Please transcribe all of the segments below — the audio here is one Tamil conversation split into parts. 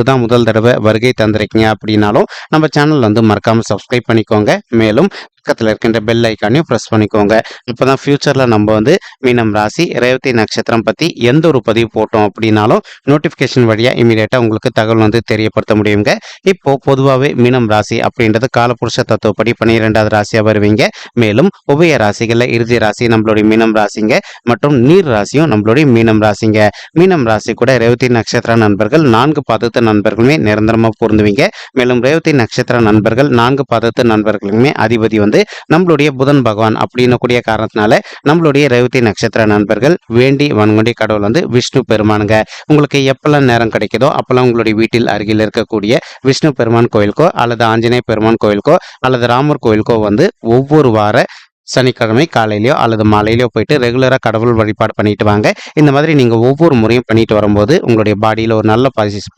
இதுதான் முதல் தடவை வருகை தந்திருக்கீங்க அப்படின்னாலும் நம்ம சேனல் வந்து மறக்காமல் சப்ஸ்கிரைப் பண்ணிக்கோங்க. மேலும் பக்கத்தில் இருக்கின்ற பெல் ஐக்கானையும் ப்ரெஸ் பண்ணிக்கோங்க. இப்போ தான் ஃப்யூச்சரில் நம்ம வந்து மீனம் ராசி ரேவதி நட்சத்திரம் பற்றி எந்த ஒரு பதிவு போட்டோம் அப்படின்னாலும் நோட்டிஃபிகேஷன் வழியாக இமீடியட்டாக உங்களுக்கு தகவல் வந்து தெரியப்படுத்த முடியுங்க. இப்போது பொதுவாகவே மீனம் ராசி அப்படின்றது காலபுருஷ தத்துவப்படி பன்னிரெண்டாவது ராசியாக வருவீங்க. மேலும் உபய ராசிகளில் இறுதி ராசி நம்மளுடைய மீனம் ராசிங்க மற்றும் நீர் ராசியும் நம்மளுடைய மீனம் ராசிங்க. மீனம் ராசி கூட ரேவதி நட்சத்திர நண்பர்கள் நான்கு பாதத்து நண்பர்களுமே நிரந்தரமாக பொருந்துவீங்க. மேலும் ரேவதி நட்சத்திர நண்பர்கள் நான்கு பாதத்து நண்பர்களுமே அதிபதி வந்து நம்மளுடைய புதன் பகவான் அப்படின்னு கூடிய காரணத்தினால நம்மளுடைய ரேவதி நட்சத்திர நண்பர்கள் வேண்டி வன்கொண்டி கடவுள் வந்து விஷ்ணு பெருமானுங்க. உங்களுக்கு எப்பெல்லாம் நேரம் கிடைக்குதோ அப்பெல்லாம் உங்களுடைய வீட்டில் அருகில் இருக்கக்கூடிய விஷ்ணு பெருமான் கோயிலுக்கோ அல்லது ஆஞ்சநேய பெருமான் கோயிலுக்கோ அல்லது ராமர் கோயிலுக்கோ வந்து ஒவ்வொரு வார சனிக்கிழமை காலையிலையோ அல்லது மாலையிலையோ போயிட்டு ரெகுலராக கடவுள் வழிபாடு பண்ணிட்டு வாங்க. இந்த மாதிரி நீங்கள் ஒவ்வொரு முறையும் பண்ணிட்டு வரும்போது உங்களுடைய பாடியில் ஒரு நல்ல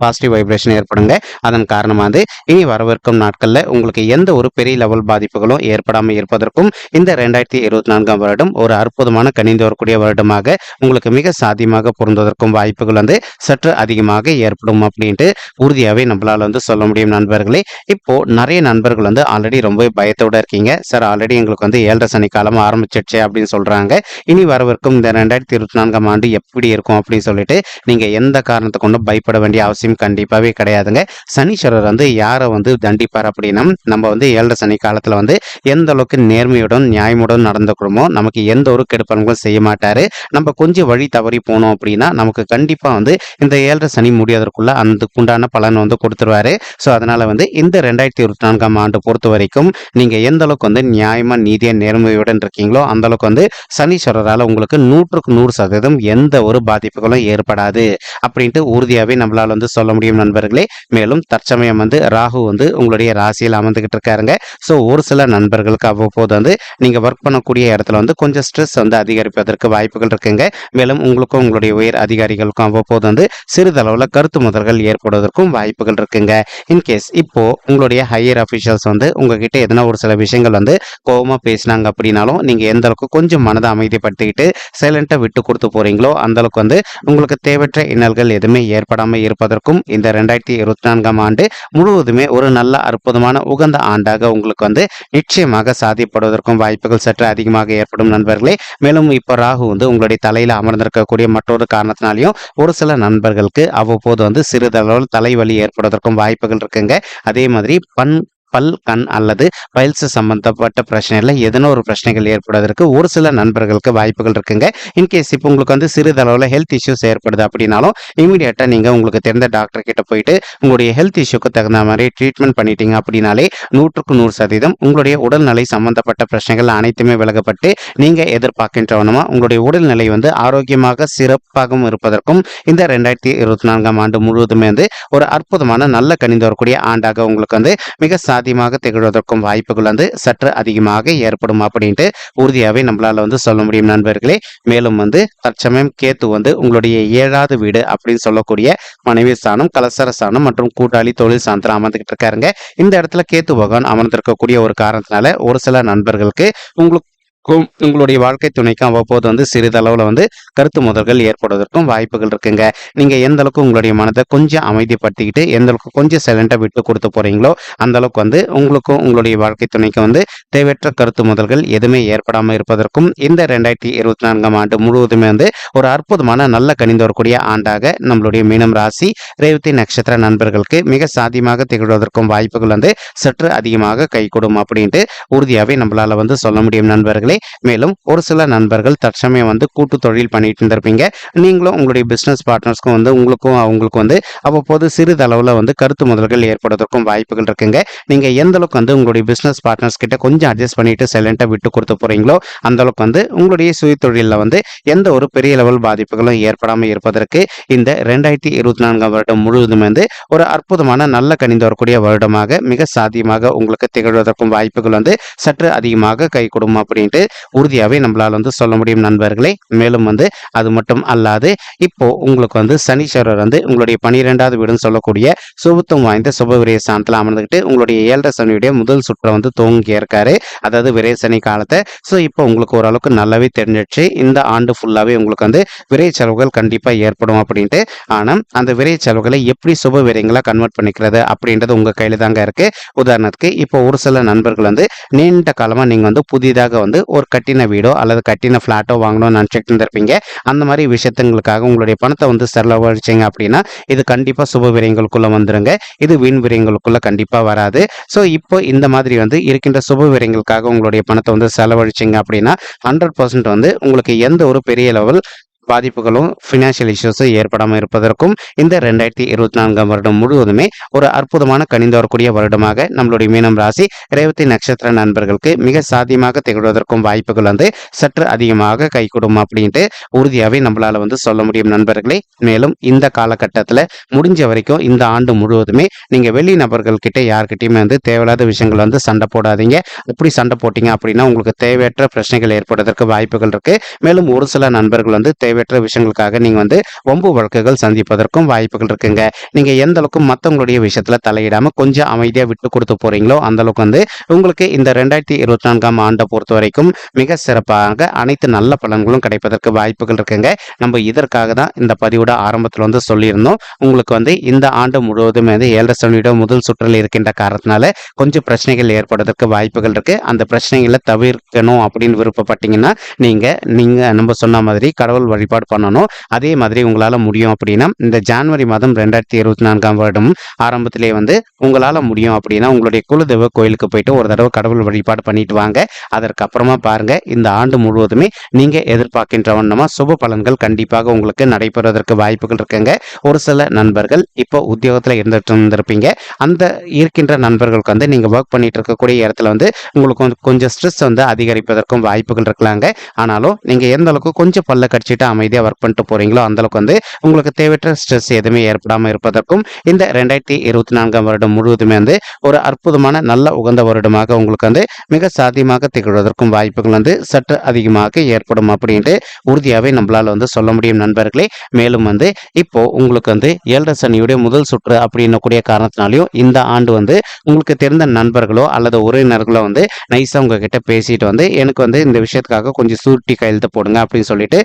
பாசிட்டிவ் வைப்ரேஷன் ஏற்படுங்க. அதன் காரணமாக வந்து இனி வரவிருக்கும் நாட்களில் உங்களுக்கு எந்த ஒரு பெரிய லெவல் பாதிப்புகளும் ஏற்படாமல் இருப்பதற்கும் இந்த ரெண்டாயிரத்தி இருபத்தி நான்காம் வருடம் ஒரு அற்புதமான கணிந்து வரக்கூடிய வருடமாக உங்களுக்கு மிக சாத்தியமாக பொருந்துவதற்கும் வாய்ப்புகள் வந்து சற்று அதிகமாக ஏற்படும் அப்படின்ட்டு உறுதியாகவே நம்மளால் வந்து சொல்ல முடியும் நண்பர்களே. இப்போ நிறைய நண்பர்கள் வந்து ஆல்ரெடி ரொம்ப பயத்தோட இருக்கீங்க. சார் ஆல்ரெடி எங்களுக்கு வந்து ஏழரை சனிக்காலம் ஆரம்பிச்சிடுச்சு அப்படின்னு சொல்றாங்க. இனி வரவிருக்கும் இந்த ரெண்டாயிரத்தி இருபத்தி நான்காம் ஆண்டு எப்படி இருக்கும் அப்படின்னு சொல்லிட்டு நீங்க எந்த காரணத்தை கொண்டும் பயப்பட வேண்டிய அவசியம் கண்டிப்பாவே கிடையாதுங்க. சனீஸ்வரர் வந்து யாரை வந்து தண்டிப்பார் அப்படின்னா நம்ம வந்து ஏழரை சனி காலத்துல வந்து எந்த அளவுக்கு நேர்மையுடன் நியாயமுடன் நடந்துக்கிறோமோ நமக்கு எந்த ஒரு கெடுப்பலன்களும் செய்ய மாட்டாரு. நம்ம கொஞ்சம் வழி தவறி போனோம் அப்படின்னா நமக்கு கண்டிப்பா வந்து இந்த ஏழரை சனி முடியாததுக்குள்ள அந்த பலன் வந்து கொடுத்துருவாரு. ஸோ அதனால வந்து இந்த ரெண்டாயிரத்தி இருபத்தி நான்காம் ஆண்டு பொறுத்த வரைக்கும் நீங்க எந்த அளவுக்கு வந்து நியாயமா நீதியா நேர்மையுடன் இருக்கீங்களோ அந்த அளவுக்கு வந்து சனீஸ்வரரால் உங்களுக்கு நூற்றுக்கு நூறு சதவீதம் எந்த ஒரு பாதிப்புகளும் ஏற்படாது அப்படின்ட்டு உறுதியாகவே நம்மளால் வந்து சொல்ல முடியும் நண்பர்களே. மேலும் தற்சமயம் வந்து ராகு வந்து உங்களுடைய ராசியில் அமர்ந்துகிட்டு இருக்காருங்க. ஸோ ஒரு சில நண்பர்களுக்கு அவ்வப்போது வந்து நீங்கள் ஒர்க் பண்ணக்கூடிய இடத்துல வந்து கொஞ்சம் ஸ்ட்ரெஸ் வந்து அதிகரிப்பதற்கு வாய்ப்புகள் இருக்குங்க. மேலும் உங்களுக்கும் உங்களுடைய உயர் அதிகாரிகளுக்கும் அவ்வப்போது வந்து சிறிதளவில் கருத்து முதல்கள் ஏற்படுவதற்கும் வாய்ப்புகள் இருக்குங்க. இன்கேஸ் இப்போ உங்களுடைய ஹையர் அஃபிஷியல்ஸ் வந்து உங்ககிட்ட எதனா ஒரு சில விஷயங்கள் வந்து கோபமாக பேசினாங்க அப்படின்னாலும் நீங்கள் எந்த அளவுக்கு கொஞ்சம் மனதை அமைதிப்படுத்திக்கிட்டு சைலண்ட்டாக விட்டு கொடுத்து போகிறீங்களோ அந்த அளவுக்கு வந்து உங்களுக்கு தேவையற்ற இன்னல்கள் எதுவுமே ஏற்படாமல் இருப்பதற்கும் இந்த ரெண்டாயிரத்தி இருபத்தி நான்காம் ஆண்டு முழுவதுமே ஒரு நல்ல அற்புதமான உகந்த ஆண்டாக உங்களுக்கு வந்து நிச்சயமாக சாதிப்படுவதற்கும் வாய்ப்புகள் சற்று அதிகமாக ஏற்படும் நண்பர்களே. மேலும் இப்போ ராகு வந்து உங்களுடைய தலையில் அமர்ந்திருக்கக்கூடிய மற்றொரு காரணத்தினாலையும் ஒரு சில நண்பர்களுக்கு அவ்வப்போது வந்து சிறிதளவில் தலைவலி ஏற்படுவதற்கும் வாய்ப்புகள் இருக்குங்க. அதே மாதிரி பண் பல் கண் அல்லது பயில்ஸ் சம்பந்தப்பட்ட பிரச்சனையில் எதனோ ஒரு பிரச்சனைகள் ஏற்படுவதற்கு ஒரு சில நண்பர்களுக்கு வாய்ப்புகள் இருக்குங்க. இன்கேஸ் இப்போ உங்களுக்கு வந்து சிறிதளவில் ஹெல்த் இஷ்யூஸ் ஏற்படுது அப்படின்னாலும் இமீடியட்டாக நீங்கள் உங்களுக்கு தெரிந்த டாக்டர் கிட்ட போயிட்டு உங்களுடைய ஹெல்த் இஷ்யூக்கு தகுந்த மாதிரி ட்ரீட்மெண்ட் பண்ணிட்டீங்க அப்படின்னாலே நூற்றுக்கு நூறு சதவீதம் உங்களுடைய உடல்நிலை சம்பந்தப்பட்ட பிரச்சனைகள் அனைத்துமே விலகப்பட்டு நீங்கள் எதிர்பார்க்கின்றவனமா உங்களுடைய உடல்நிலை வந்து ஆரோக்கியமாக சிறப்பாகவும் இருப்பதற்கும் இந்த ரெண்டாயிரத்தி இருபத்தி நான்காம் ஆண்டு முழுவதுமே வந்து ஒரு அற்புதமான நல்ல கணிந்து வரக்கூடிய ஆண்டாக உங்களுக்கு வந்து மிக சாத்தியமாக திகழ்வதற்கும் வாய்ப்புகள் வந்து சற்று அதிகமாக ஏற்படும் அப்படின்ட்டு உறுதியாகவே நம்மளால வந்து சொல்ல முடியும் நண்பர்களே. மேலும் வந்து தற்சமயம் கேத்து வந்து உங்களுடைய ஏழாவது வீடு அப்படின்னு சொல்லக்கூடிய மனைவி ஸ்தானம் கலசர ஸ்தானம் மற்றும் கூட்டாளி தொழில் சாந்தனம் அமர்ந்துகிட்டு இருக்காருங்க. இந்த இடத்துல கேத்து பகவான் அமர்ந்திருக்கக்கூடிய ஒரு காரணத்தினால ஒரு சில நண்பர்களுக்கு உங்களுக்கு கும் உங்களுடைய வாழ்க்கை துணைக்கும் அவ்வப்போது வந்து சிறிதளவில் வந்து கருத்து முதல்கள் ஏற்படுவதற்கும் வாய்ப்புகள் இருக்குங்க. நீங்கள் எந்த அளவுக்கு உங்களுடைய மனதை கொஞ்சம் அமைதிப்படுத்திக்கிட்டு எந்த அளவுக்கு கொஞ்சம் சைலண்டாக விட்டு கொடுத்து போகிறீங்களோ அந்த அளவுக்கு வந்து உங்களுக்கும் உங்களுடைய வாழ்க்கை துணைக்கும் வந்து தேவையற்ற கருத்து முதல்கள் எதுவுமே ஏற்படாமல் இருப்பதற்கும் இந்த ரெண்டாயிரத்தி இருபத்தி நான்காம் ஆண்டு முழுவதுமே வந்து ஒரு அற்புதமான நல்ல கணிந்து வரக்கூடிய ஆண்டாக நம்மளுடைய மீனம் ராசி ரேவதி நட்சத்திர நண்பர்களுக்கு மிக சாத்தியமாக திகழ்வதற்கும் வாய்ப்புகள் வந்து சற்று அதிகமாக கைகூடும் அப்படின்ட்டு உறுதியாகவே நம்மளால் வந்து சொல்ல முடியும் நண்பர்களே. நண்பர்களே மேலும் ஒரு சில நண்பர்கள் தற்சமயம் வந்து கூட்டு தொழில் பண்ணிட்டு இருந்திருப்பீங்க. நீங்களும் உங்களுடைய பிசினஸ் பார்ட்னர்ஸ்க்கும் வந்து உங்களுக்கும் அவங்களுக்கும் வந்து அவ்வப்போது சிறிதளவில் வந்து கருத்து முதல்கள் ஏற்படுவதற்கும் வாய்ப்புகள் இருக்குங்க. நீங்க எந்த அளவுக்கு வந்து உங்களுடைய பிசினஸ் பார்ட்னர்ஸ் கிட்ட கொஞ்சம் அட்ஜஸ்ட் பண்ணிட்டு சைலண்டா விட்டு கொடுத்து போறீங்களோ அந்த அளவுக்கு வந்து உங்களுடைய சுய தொழிலில் வந்து எந்த ஒரு பெரிய லெவல் பாதிப்புகளும் ஏற்படாமல் இருப்பதற்கு இந்த ரெண்டாயிரத்தி இருபத்தி நான்காம் வருடம் முழுவதும் வந்து ஒரு அற்புதமான நல்ல கணிந்து வரக்கூடிய வருடமாக மிக சாத்தியமாக உங்களுக்கு திகழ்வதற்கும் வாய்ப்புகள் வந்து சற்று அதிகமாக கை கொடுக்கும் அப்படின்ட்டு உறுதியாகவே நம்மளால் வந்து சொல்ல முடியும் நண்பர்களே. மேலும் வந்து அது மட்டும் அல்லாது இப்போ உங்களுக்கு வந்து சனீஸ்வரர் வந்து உங்களுடைய பனிரெண்டாவது வீடுன்னு சொல்லக்கூடிய சுபத்துவம் வாய்ந்த சுப விரேசானத்தில் அமர்ந்துக்கிட்டு உங்களுடைய ஏழரை சனியுடைய முதல் சுற்றை வந்து துவங்கி இருக்காரு. அதாவது விரை சனி காலத்தை. ஸோ இப்போ உங்களுக்கு ஓரளவுக்கு நல்லாவே தெரிஞ்சிடுச்சு. இந்த ஆண்டு ஃபுல்லாகவே உங்களுக்கு வந்து விரை செலவுகள் கண்டிப்பாக ஏற்படும் அப்படின்ட்டு. ஆனால் அந்த விரை செலவுகளை எப்படி சுப விரயங்களாக கன்வெர்ட் பண்ணிக்கிறது அப்படின்றது உங்கள் கையில் தாங்க இருக்கு. உதாரணத்துக்கு இப்போ ஒரு சில நண்பர்கள் வந்து நீண்ட காலமாக நீங்கள் வந்து புதிதாக வந்து ஒரு கட்டின வீடோ அல்லது கட்டின ஃப்ளாட்டோ வாங்கணும்னு நினச்சிட்டு இருந்திருப்பீங்க அந்த மாதிரி விஷயத்துங்களுக்காக உங்களுடைய பணத்தை வந்து செலவழிச்சிங்க அப்படின்னா இது கண்டிப்பாக சுப விரயங்களுக்குள்ளே வந்துருங்க. இது வீண் விரயங்களுக்குள்ளே கண்டிப்பாக வராது. ஸோ இப்போ இந்த மாதிரி வந்து இருக்கின்ற சுப விரயங்களுக்காக உங்களுடைய பணத்தை வந்து செலவழிச்சிங்க அப்படின்னா ஹண்ட்ரட் பர்சன்ட் வந்து உங்களுக்கு எந்த ஒரு பெரிய லெவல் பாதிப்புகளும் ஃபினான்ஷியல் இஷ்யூஸும் ஏற்படாமல் இருப்பதற்கும் இந்த ரெண்டாயிரத்தி இருபத்தி நான்காம் வருடம் முழுவதுமே ஒரு அற்புதமான கணிந்து வரக்கூடிய வருடமாக நம்மளுடைய மீனம் ராசி ரேவதி நட்சத்திர நண்பர்களுக்கு மிக சாத்தியமாக திகழ்வதற்கும் வாய்ப்புகள் வந்து சற்று அதிகமாக கைகூடும் அப்படின்ட்டு உறுதியாகவே நம்மளால வந்து சொல்ல முடியும் நண்பர்களே. மேலும் இந்த காலகட்டத்தில் முடிஞ்ச வரைக்கும் இந்த ஆண்டு முழுவதுமே நீங்கள் வெளி நபர்கள் யார்கிட்டையுமே வந்து தேவையில்லாத விஷயங்கள் வந்து சண்டை போடாதீங்க. எப்படி சண்டை போட்டீங்க அப்படின்னா உங்களுக்கு தேவையற்ற பிரச்சனைகள் ஏற்படுவதற்கு வாய்ப்புகள் இருக்கு. மேலும் ஒரு சில நண்பர்கள் வந்து தேவையற்ற விஷயங்களுக்காக நீங்கள் வந்து வம்பு வழக்குகள் சந்திப்பதற்கும் வாய்ப்புகள் இருக்குங்க. நீங்கள் எந்த அளவுக்கு மற்றவங்களுடைய விஷயத்தில் தலையிடாமல் கொஞ்சம் அமைதியாக விட்டு கொடுத்து போகிறீங்களோ அந்த அளவுக்கு வந்து உங்களுக்கு இந்த ரெண்டாயிரத்தி இருபத்தி நான்காம் ஆண்டை பொறுத்த வரைக்கும் மிக சிறப்பாக அனைத்து நல்ல பலன்களும் கிடைப்பதற்கு வாய்ப்புகள் இருக்குங்க. நம்ம இதற்காக தான் இந்த பதிவோட ஆரம்பத்தில் வந்து சொல்லியிருந்தோம். உங்களுக்கு வந்து இந்த ஆண்டு முழுவதும் வந்து ஏழரை சனியோட முதல் சுற்றில் இருக்கின்ற காரணத்தினால கொஞ்சம் பிரச்சனைகள் ஏற்படுவதற்கு வாய்ப்புகள் இருக்கு. அந்த பிரச்சனைகளை தவிர்க்கணும் அப்படின்னு விருப்பப்பட்டீங்கன்னா நீங்க நீங்க நம்ம சொன்ன மாதிரி கடவுள் வழிபாடு பண்ணணும். அதே மாதிரி உங்களால் முடியும் அப்படின்னா இந்த ஜான்வரி மாதம் ரெண்டாயிரத்தி இருபத்தி நான்காம் வருடம் ஆரம்பத்திலே வந்து உங்களால் முடியும் அப்படின்னா உங்களுடைய குலதெய்வ கோயிலுக்கு போயிட்டு ஒரு தடவை கடவுள் வழிபாடு பண்ணிட்டு வாங்க. அதற்கப்புறமா பாருங்க இந்த ஆண்டு முழுவதுமே நீங்க எதிர்பார்க்கின்ற வண்ணமா சுப பலன்கள் கண்டிப்பாக உங்களுக்கு நடைபெறுவதற்கு வாய்ப்புகள் இருக்குங்க. ஒரு சில நண்பர்கள் இப்போ உத்தியோகத்தில் இருந்துட்டு இருந்திருப்பீங்க. அந்த இருக்கின்ற நண்பர்களுக்கு வந்து நீங்க ஒர்க் பண்ணிட்டு இருக்கக்கூடிய இடத்துல வந்து உங்களுக்கு கொஞ்சம் ஸ்ட்ரெஸ் வந்து அதிகரிப்பதற்கும் வாய்ப்புகள் இருக்கலாங்க. ஆனாலும் நீங்க எந்த அளவுக்கு கொஞ்சம் பல்ல கடிச்சிட்டு அமைதியாக ஒர்க் பண்ணிட்டு போகிறீங்களோ அந்த அளவுக்கு வந்து உங்களுக்கு தேவையற்ற ஸ்ட்ரெஸ் எதுவுமே ஏற்படாமல் இருப்பதற்கும் இந்த ரெண்டாயிரத்தி இருபத்தி நான்காம் வருடம் முழுவதுமே வந்து ஒரு அற்புதமான நல்ல உகந்த வருடமாக உங்களுக்கு வந்து மிக சாத்தியமாக திகழ்வதற்கும் வாய்ப்புகள் வந்து சற்று அதிகமாக ஏற்படும் அப்படின்ட்டு உறுதியாகவே நம்மளால் வந்து சொல்ல முடியும் நண்பர்களே. மேலும் வந்து இப்போ உங்களுக்கு வந்து ஏழரை சனியுடைய முதல் சுற்று அப்படின்னக்கூடிய காரணத்தினாலையும் இந்த ஆண்டு வந்து உங்களுக்கு தெரிந்த நண்பர்களோ அல்லது உறவினர்களோ வந்து நைஸாக உங்ககிட்ட பேசிட்டு வந்து எனக்கு வந்து இந்த விஷயத்துக்காக கொஞ்சம் சூட்டி கையெழுத்து போடுங்க அப்படின்னு சொல்லிட்டு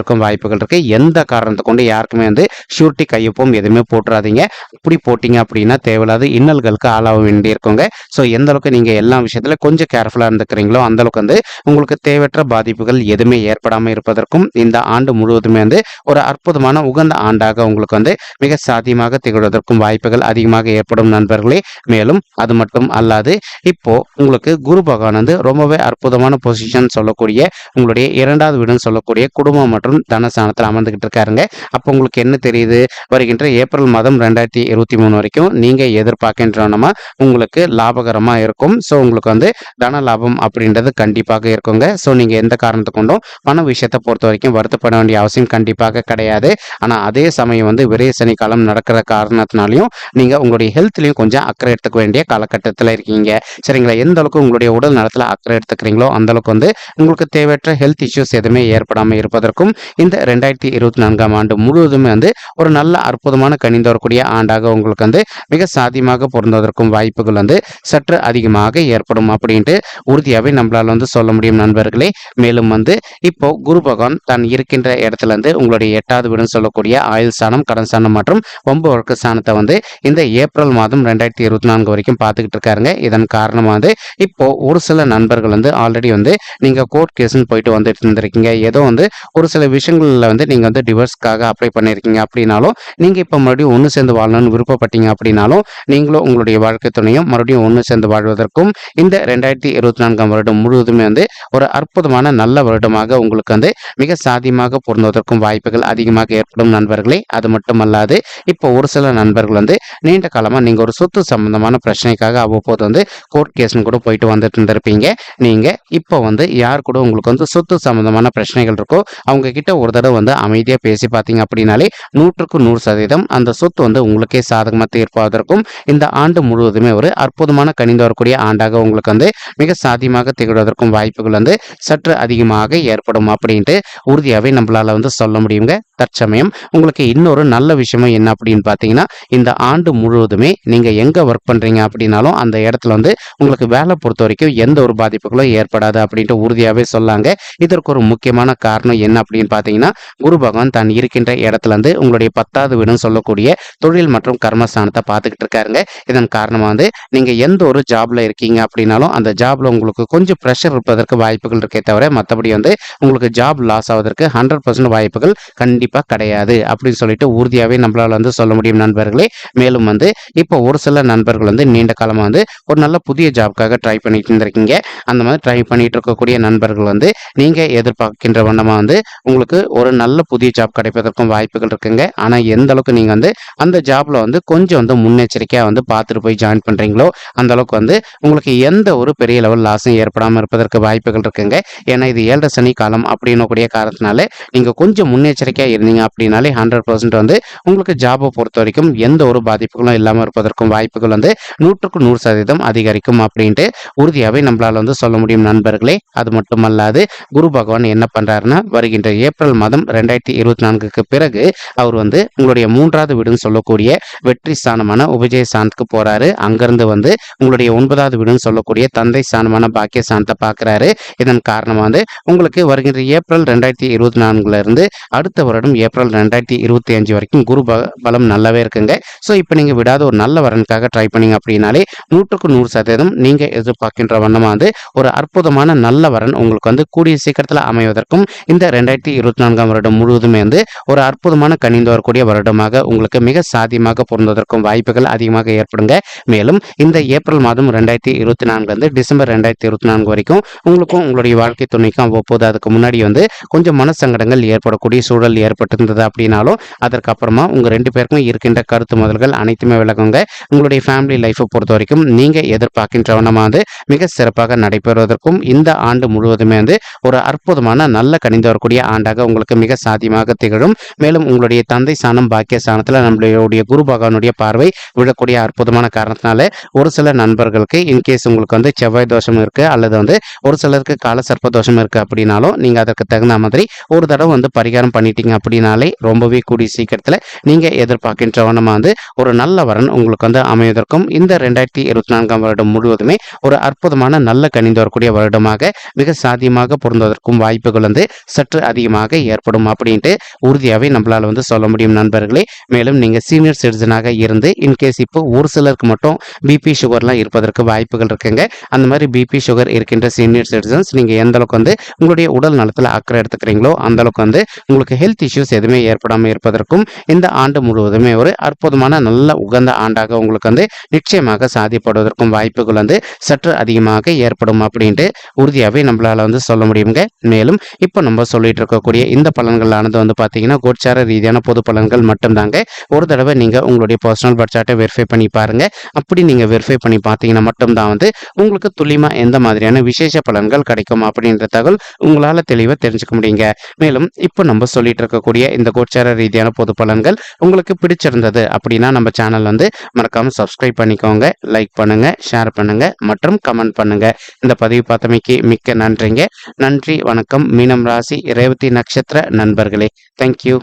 கேட்பதற்கும் வாய்ப்புகள் இருக்குது எந்த காரணத்தை கொண்டு யாருக்குமே வந்து ஷூரிட்டி கையொப்பம் எதுவுமே போட்டுறாதீங்க. இப்படி போட்டிங்க அப்படின்னா தேவையில்லாத இன்னல்களுக்கு ஆளாக வேண்டியிருக்குங்க. ஸோ எந்த அளவுக்கு நீங்கள் எல்லா விஷயத்தில் கொஞ்சம் கேர்ஃபுல்லாக இருந்துக்கிறீங்களோ அந்த அளவுக்கு வந்து உங்களுக்கு தேவையற்ற பாதிப்புகள் எதுவுமே ஏற்படாமல் இருப்பதற்கும் இந்த ஆண்டு முழுவதுமே வந்து ஒரு அற்புதமான உகந்த ஆண்டாக உங்களுக்கு வந்து மிக சாத்தியமாக திகழ்வதற்கும் வாய்ப்புகள் அதிகமாக ஏற்படும் நண்பர்களே. மேலும் அது மட்டும் அல்லாது இப்போ உங்களுக்கு குரு பகவான் வந்து ரொம்பவே அற்புதமான பொசிஷன் சொல்லக்கூடிய உங்களுடைய இரண்டாவது வீடுன்னு சொல்லக்கூடிய குடும்பம் மற்றும் தனஸ்தானத்தில் அமர்ந்துகிட்டு இருக்காருங்க. அப்போ உங்களுக்கு என்ன தெரியுது? வருகின்ற ஏப்ரல் மாதம் ரெண்டாயிரத்தி இருபத்தி மூணு வரைக்கும் நீங்கள் எதிர்பார்க்கின்றனமா உங்களுக்கு லாபகரமாக இருக்கும். ஸோ உங்களுக்கு வந்து தன லாபம் அப்படின்றது கண்டிப்பாக இருக்குங்க. ஸோ நீங்கள் எந்த காரணத்தை கொண்டும் பண விஷயத்தை பொறுத்த வரைக்கும் வருத்தப்பட வேண்டிய அவசியம் கண்டிப்பாக கிடையாது. ஆனால் அதே சமயம் வந்து விரைய சனிக்காலம் காலம் நடக்கிற காரணத்தினாலையும் நீங்கள் உங்களுடைய ஹெல்த்லையும் கொஞ்சம் அக்கறை எடுத்துக்க வேண்டிய காலகட்டத்தில் இருக்கீங்க. சரிங்களா? எந்த அளவுக்கு உங்களுடைய உடல் நலத்தில் அக்கறை எடுத்துக்கிறீங்களோ அந்த அளவுக்கு வந்து உங்களுக்கு தேவையற்ற ஹெல்த் இஷ்யூஸ் எதுவுமே ஏற்படாமல் இருப்பதற்கும் இந்த ரெண்டாயிரத்தி இருபத்தி நான்காம் ஆண்டு முழுவதுமே வந்து ஒரு நல்ல அற்புதமான கணிந்து வரக்கூடிய ஆண்டாக உங்களுக்கு வந்து மிக சாத்தியமாக பொருந்துவதற்கும் வாய்ப்புகள் வந்து சற்று அதிகமாக ஏற்படும் அப்படின்ட்டு உறுதியாகவே நம்மளால் வந்து சொல்ல முடியும் நண்பர்களே. மேலும் வந்து இப்போ குரு பகவான் தான் இருக்கின்ற இடத்துல இருந்து உங்களுடைய எட்டாவது வீடுன்னு சொல்லக்கூடிய ஆயுள் ஸ்தானம் கடன் ஸ்தானம் மற்றும் ஒம்பு வழக்கு ஸ்தானத்தை வந்து இந்த ஏப்ரல் மாதம் ரெண்டாயிரத்தி இருபத்தி நான்கு வரைக்கும் பார்த்துக்கிட்டு இருக்காருங்க. இதன் காரணமாக வந்து இப்போ ஒரு சில நண்பர்கள் வந்து ஆல்ரெடி வந்து நீங்க கோர்ட் கேஸ்ன்னு போயிட்டு வந்துட்டு இருந்திருக்கீங்க. ஏதோ வந்து ஒரு சில விஷயங்களில் வந்து நீங்கள் வந்து டிவோர்ஸ்க்காக அப்ளை பண்ணியிருக்கீங்க அப்படின்னாலும் நீங்கள் இப்போ மறுபடியும் ஒன்று சேர்ந்து வாழணும்னு விருப்பப்பட்டீங்க அப்படின்னாலும் நீங்களும் உங்களுடைய வாழ்க்கை துணையும் மறுபடியும் ஒன்று சேர்ந்து வாழ்வதற்கும் இந்த ரெண்டாயிரத்தி இருபத்தி நான்காம் வருடம் முழுவதுமே வந்து ஒரு அற்புதமான நல்ல வருடமாக உங்களுக்கு வந்து மிக சாதியமாக பொருந்துவதற்கும் வாய்ப்புகள் அதிகமாக ஏற்படும் நண்பர்களே. அது மட்டுமல்லாது இப்போ ஒரு சில நண்பர்கள் வந்து நீண்ட காலமாக நீங்கள் ஒரு சொத்து சம்பந்தமான பிரச்சனைக்காக அவ்வப்போது வந்து கோர்ட் கேஸ்னு கூட போயிட்டு வந்துட்டு இருந்திருப்பீங்க. நீங்கள் இப்போ வந்து யார் கூட உங்களுக்கு வந்து சொத்து சம்பந்தமான பிரச்சனைகள் இருக்கோ அவங்க கிட்ட ஒரு தடவை வந்து அமைதியாக பேசி பார்த்தீங்க அப்படின்னாலே நூற்றுக்கு நூறு சதவீதம் அந்த சொத்து வந்து உங்களுக்கே சாதகமாக தீர்ப்பதற்கும் இந்த ஆண்டு முழுவதுமே ஒரு அற்புதமான கணிந்து வரக்கூடிய ஆண்டாக உங்களுக்கு வந்து மிக சாதியமாக திகழ்வதற்கும் வாய்ப்புகள் வந்து சற்று அதிகமாக ஏற்படும் அப்படின்ட்டு உறுதியாகவே நம்மளால் வந்து சொல்ல முடியுங்க. தற்சமயம். உங்களுக்கு இன்னொரு நல்ல விஷயமும் என்ன அப்படின்னு பார்த்தீங்கன்னா இந்த ஆண்டு முழுவதுமே நீங்கள் எங்கே ஒர்க் பண்ணுறீங்க அப்படின்னாலும் அந்த இடத்துல வந்து உங்களுக்கு வேலை பொறுத்த வரைக்கும் எந்த ஒரு பாதிப்புகளும் ஏற்படாது அப்படின்ட்டு உறுதியாகவே சொல்லாங்க. இதற்கு ஒரு முக்கியமான காரணம் என்ன அப்படின்னு பார்த்தீங்கன்னா குரு பகவான் தான் இருக்கின்ற இடத்துலருந்து உங்களுடைய பத்தாவது வீடுன்னு சொல்லக்கூடிய தொழில் மற்றும் கர்மஸ்தானத்தை பார்த்துக்கிட்டு இருக்காருங்க. இதன் காரணமாக வந்து நீங்கள் எந்த ஒரு ஜாப்ல இருக்கீங்க அப்படின்னாலும் அந்த ஜாப்ல உங்களுக்கு கொஞ்சம் ப்ரெஷர் இருப்பதற்கு வாய்ப்புகள் இருக்கே தவிர மற்றபடி வந்து உங்களுக்கு ஜாப் லாஸ் ஆவதற்கு ஹண்ட்ரட் பர்சன்ட் வாய்ப்புகள் கண்டிப்பாக கிடையாது அப்படின்னு சொல்லிட்டு உறுதியாகவே நம்மளால் வந்து சொல்ல முடியும் நண்பர்களே. மேலும் வந்து இப்போ ஒரு சில நண்பர்கள் வந்து நீண்ட காலமாக வந்து ஒரு நல்ல புதிய ஜாப்க்காக ட்ரை பண்ணிட்டு இருந்திருக்கீங்க. அந்த மாதிரி ட்ரை பண்ணிட்டு இருக்கக்கூடிய நண்பர்கள் வந்து நீங்கள் எதிர்பார்க்கின்ற வண்ணமாக வந்து உங்களுக்கு ஒரு நல்ல புதிய ஜாப் கிடைப்பதற்கும் வாய்ப்புகள் இருக்குங்க. ஆனால் எந்த அளவுக்கு நீங்கள் வந்து அந்த ஜாப்ல வந்து கொஞ்சம் வந்து முன்னெச்சரிக்கையாக வந்து பார்த்துட்டு போய் ஜாயின் பண்ணுறீங்களோ அந்த அளவுக்கு வந்து உங்களுக்கு எந்த ஒரு பெரிய லெவல் லாஸும் ஏற்படாமல் இருப்பதற்கு வாய்ப்புகள் இருக்குங்க. ஏன்னா இது ஏழரை சனி காலம் அப்படின்னக்கூடிய காரணத்தினால நீங்கள் கொஞ்சம் முன்னெச்சரிக்கையாக இருந்தீங்க அப்படின்னாலே ஹண்ட்ரட் பர்சன்ட் வந்து உங்களுக்கு ஜாபை பொறுத்த வரைக்கும் எந்த ஒரு பாதிப்புகளும் இல்லாமல் இருப்பதற்கும் வாய்ப்புகள் வந்து நூற்றுக்கு நூறு சதவீதம் அதிகரிக்கும் அப்படின்ட்டு உறுதியாகவே நம்மளால் வந்து சொல்ல முடியும் நண்பர்களே. அது மட்டுமல்லாது குரு பகவான் என்ன பண்ணுறாருன்னா வருகின்ற ஏப்ரல் மாதம் ரெண்டாயிரத்தி இருபத்தி நான்குக்கு பிறகு அவர் வந்து உங்களுடைய மூன்றாவது வீடுன்னு சொல்லக்கூடிய வெற்றி ஸ்தானமான உபஜய ஸ்தானத்துக்கு போறாரு. அங்கிருந்து வந்து உங்களுடைய ஒன்பதாவது வீடுன்னு சொல்லக்கூடிய தந்தை ஸ்தானமான பாக்கிய ஸ்தானத்தை பார்க்குறாரு. இதன் காரணமாக வந்து உங்களுக்கு வருகின்ற ஏப்ரல் ரெண்டாயிரத்தி இருபத்தி நான்குல இருந்து அடுத்த வருடம் ஏப்ரல் ரெண்டாயிரத்தி இருபத்தி அஞ்சு வரைக்கும் குரு பலம் நல்லாவே இருக்குங்க. ஸோ இப்போ நீங்கள் விடாத ஒரு நல்ல வரனுக்காக ட்ரை பண்ணீங்க அப்படின்னாலே நூற்றுக்கு நூறு சதவீதம் நீங்கள் எதிர்பார்க்கின்ற வண்ணமாக வந்து ஒரு அற்புதமான நல்ல வரன் உங்களுக்கு வந்து கூடிய சீக்கிரத்தில் அமைவதற்கும் இந்த ரெண்டாயிரத்தி இருபத்தி நான்காம் வருடம் முழுவதுமே வந்து ஒரு அற்புதமான கணிந்து வரக்கூடிய வருடமாக உங்களுக்கு மிக சாதியமாக பொருந்துவதற்கும் வாய்ப்புகள் அதிகமாக ஏற்படுங்க. மேலும் இந்த ஏப்ரல் மாதம் ரெண்டாயிரத்தி இருபத்தி நான்குலேருந்து டிசம்பர் ரெண்டாயிரத்தி இருபத்தி நான்கு வரைக்கும் உங்களுக்கும் உங்களுடைய வாழ்க்கை துணைக்கும் அவ்வப்போது அதுக்கு முன்னாடி வந்து கொஞ்சம் மனசங்கடங்கள் ஏற்படக்கூடிய சூழல் ஏற்பட்டிருந்தது அப்படின்னாலும் அதற்கப்புறமா உங்கள் ரெண்டு பேருக்கும் இருக்கின்ற கருத்து முதல்கள் அனைத்துமே விளக்குங்க. உங்களுடைய ஃபேமிலி லைஃப்பை பொறுத்த வரைக்கும் நீங்கள் எதிர்பார்க்கின்ற வண்ணமாக வந்து மிக சிறப்பாக நடைபெறுவதற்கும் இந்த ஆண்டு முழுவதுமே வந்து ஒரு அற்புதமான நல்ல கணிந்து வரக்கூடிய ஆண்டாக உங்களுக்கு மிக சாத்தியமாக திகழும். மேலும் உங்களுடைய தந்தை சாணம் பாக்கிய சாணத்தில் நம்மளுடைய குரு பகவானுடைய பார்வை விழக்கூடிய அற்புதமான காரணத்தினால ஒரு சில நண்பர்களுக்கு இன்கேஸ் உங்களுக்கு வந்து செவ்வாய் தோஷம் இருக்கு அல்லது வந்து ஒரு சிலருக்கு கால சர்ப்ப தோஷம் இருக்கு அப்படின்னாலும் நீங்க அதற்கு தகுந்த மாதிரி ஒரு தடவை வந்து பரிகாரம் பண்ணிட்டீங்க அப்படின்னாலே ரொம்பவே கூடிய சீக்கிரத்தில் நீங்கள் எதிர்பார்க்கின்ற வண்ணமா வந்து ஒரு நல்ல வரன் உங்களுக்கு வந்து அமைவதற்கும் இந்த ரெண்டாயிரத்தி இருபத்தி நான்காம் வருடம் முழுவதுமே ஒரு அற்புதமான நல்ல கணிந்து வரக்கூடிய வருடமாக மிக சாத்தியமாக பொருந்துவதற்கும் வாய்ப்புகள் வந்து சற்று அதிகமாக ஏற்படும் அப்படின்ட்டு உறுதியாகவே நம்மளால் வந்து சொல்ல முடியும் நண்பர்களே. மேலும் நீங்கள் சீனியர் சிட்டிசனாக இருந்து இன்கேஸ் இப்போ ஒரு சிலருக்கு மட்டும் பிபி சுகர்லாம் இருப்பதற்கு வாய்ப்புகள் இருக்குங்க. அந்த மாதிரி பிபி சுகர் இருக்கின்ற சீனியர் சிட்டிசன்ஸ் நீங்கள் எந்த அளவுக்கு வந்து உங்களுடைய உடல் நலத்தில் அக்கறை எடுத்துக்கிறீங்களோ அந்த அளவுக்கு வந்து உங்களுக்கு ஹெல்த் இஷ்யூஸ் எதுவுமே ஏற்படாமல் இருப்பதற்கும் இந்த ஆண்டு முழுவதுமே ஒரு அற்புதமான நல்ல உகந்த ஆண்டாக உங்களுக்கு வந்து நிச்சயமாக சாதிப்படுவதற்கும் வாய்ப்புகள் வந்து சற்று அதிகமாக ஏற்படும் அப்படின்ட்டு உறுதியாகவே நம்மளால் வந்து சொல்ல முடியுங்க மேலும் இப்போ நம்ம சொல்லிட்டு இருக்கக்கூடிய இந்த பலன்களானது வந்து பார்த்தீங்கன்னா கோச்சார ரீதியான பொது பலன்கள் மட்டும்தாங்க. ஒரு தடவை நீங்கள் உங்களுடைய பர்சனல் பட்ஜெட்டை வெரிஃபை பண்ணி பாருங்க. அப்படி நீங்கள் வெரிஃபை பண்ணி பார்த்தீங்கன்னா மட்டும்தான் வந்து உங்களுக்கு துல்லியமாக எந்த மாதிரியான விசேஷ பலன்கள் கிடைக்கும் அப்படின்ற தகவல் உங்களால் தெளிவாக தெரிஞ்சுக்க முடியுங்க. மேலும் இப்போ நம்ம சொல்லிட்டு கொடுக்கக்கூடிய இந்த கோச்சார ரீதியான பொது பலன்கள் உங்களுக்கு பிடிச்சிருந்தது அப்படின்னா நம்ம சேனல் வந்து மறக்காம சப்ஸ்கிரைப் பண்ணிக்கோங்க லைக் பண்ணுங்க ஷேர் பண்ணுங்க மற்றும் கமெண்ட் பண்ணுங்க. இந்த பதிவு பார்த்தமைக்கு மிக்க நன்றிங்க. நன்றி வணக்கம். மீனம் ராசி ரேவதி நட்சத்திர நண்பர்களே. தேங்க்யூ